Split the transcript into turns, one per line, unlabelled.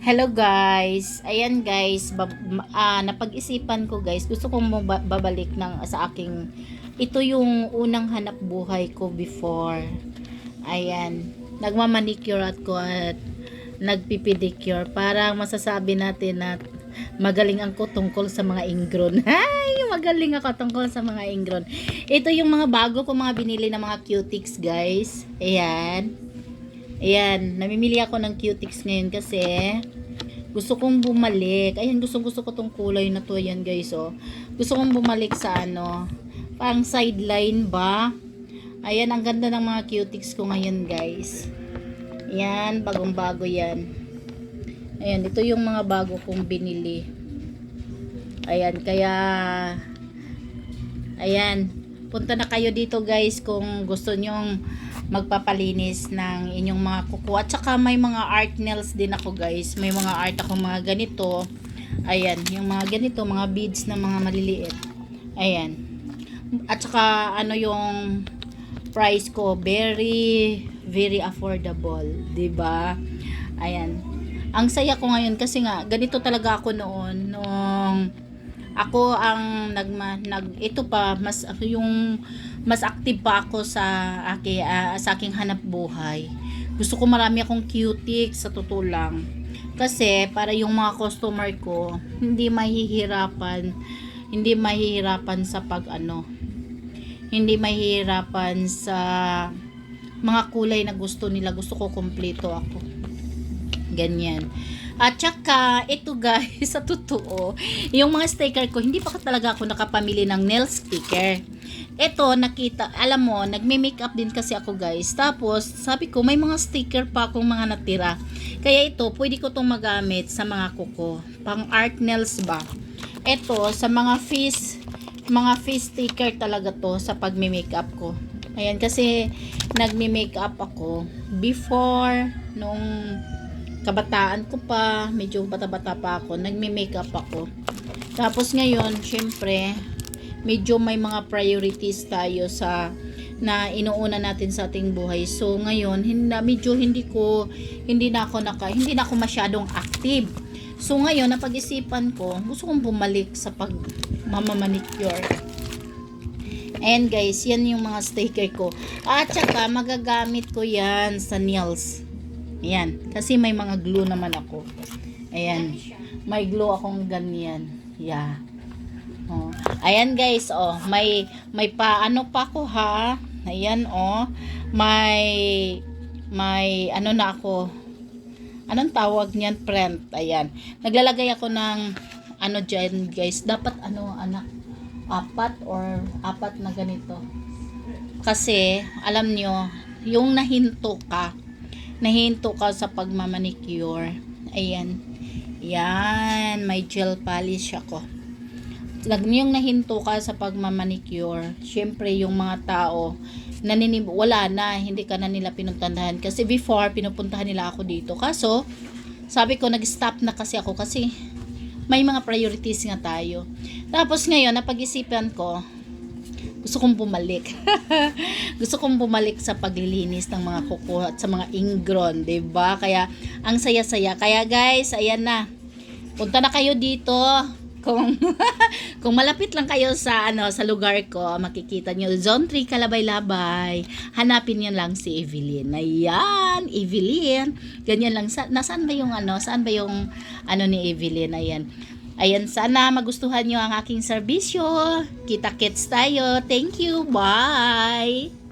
Hello guys. Ayan guys, ah, napag-isipan ko guys. Gusto kong babalik ng sa aking ito yung unang hanap buhay ko before. Ayan. Nagmamanicure at ko at nagpipedicure para masasabi natin na magaling ako tungkol sa mga ingron. Ay, magaling ako tungkol sa mga ingron. Ito yung mga bago ko mga binili na mga cutics guys. Ayan. Ayan, namimili ako ng cutics ngayon kasi gusto kong bumalik. Ayan, gusto gusto ko tong kulay na to. Ayan guys, oh. Gusto kong bumalik sa ano, pang sideline ba? Ayan, ang ganda ng mga cutics ko ngayon guys. Ayan, bagong bago yan. Ayan, ito yung mga bago kong binili. Ayan, kaya Ayan, punta na kayo dito guys kung gusto nyong magpapalinis ng inyong mga kuko. At saka may mga art nails din ako guys. May mga art ako mga ganito. Ayan, yung mga ganito, mga beads na mga maliliit. Ayan. At saka ano yung price ko, very very affordable, ba? Ayan. Ang saya ko ngayon kasi nga ganito talaga ako noon nung ako ang nagma nag ito pa mas yung mas active pa ako sa aki, ah, sa aking hanap buhay. Gusto ko marami akong cutics sa totoo lang. Kasi para yung mga customer ko hindi mahihirapan hindi mahihirapan sa pag ano hindi mahihirapan sa mga kulay na gusto nila. Gusto ko kompleto ako. Ganyan. At saka, ito guys, sa totoo, yung mga sticker ko, hindi pa talaga ako nakapamili ng nail sticker. Ito, nakita, alam mo, nagme-makeup din kasi ako guys. Tapos, sabi ko, may mga sticker pa akong mga natira. Kaya ito, pwede ko itong magamit sa mga kuko. Pang art nails ba? Ito, sa mga face, mga face sticker talaga to sa pagme-makeup ko. Ayan, kasi nagme-makeup ako before, nung kabataan ko pa, medyo bata-bata pa ako, nagme-makeup ako. Tapos ngayon, syempre, medyo may mga priorities tayo sa na inuuna natin sa ating buhay. So ngayon, hindi medyo hindi ko hindi na ako naka hindi na ako masyadong active. So ngayon, napag-isipan ko, gusto kong bumalik sa pag. And guys, yan yung mga sticker ko. At saka magagamit ko yan sa nails. Ayan. Kasi may mga glue naman ako. Ayan. May glue akong ganyan. Yeah. Oh. Ayan guys, oh, may may paano pa ako ha. Ayan oh. May may ano na ako. Anong tawag niyan? Print. Ayan. Naglalagay ako ng ano dyan guys. Dapat ano anak apat or apat na ganito. Kasi alam nyo, yung nahinto ka, nahinto ka sa pagmamanicure. Ayan. Yan, may gel polish ako. Lag yung nahinto ka sa pagmamanicure, syempre yung mga tao naninib wala na, hindi ka na nila pinuntahan kasi before pinupuntahan nila ako dito. Kaso sabi ko nag-stop na kasi ako kasi may mga priorities nga tayo. Tapos ngayon napag-isipan ko gusto kong bumalik. gusto kong bumalik sa paglilinis ng mga kuko at sa mga ingron, 'di ba? Kaya ang saya-saya. Kaya guys, ayan na. Punta na kayo dito. Kung kung malapit lang kayo sa ano sa lugar ko, makikita nyo Zone 3 Kalabay-Labay. Hanapin niyo lang si Evelyn. Ayan, Evelyn. Ganyan lang. Sa, nasaan ba yung ano? Saan ba yung ano ni Evelyn? Ayan. Ayan, sana magustuhan nyo ang aking serbisyo. Kita-kits tayo. Thank you. Bye!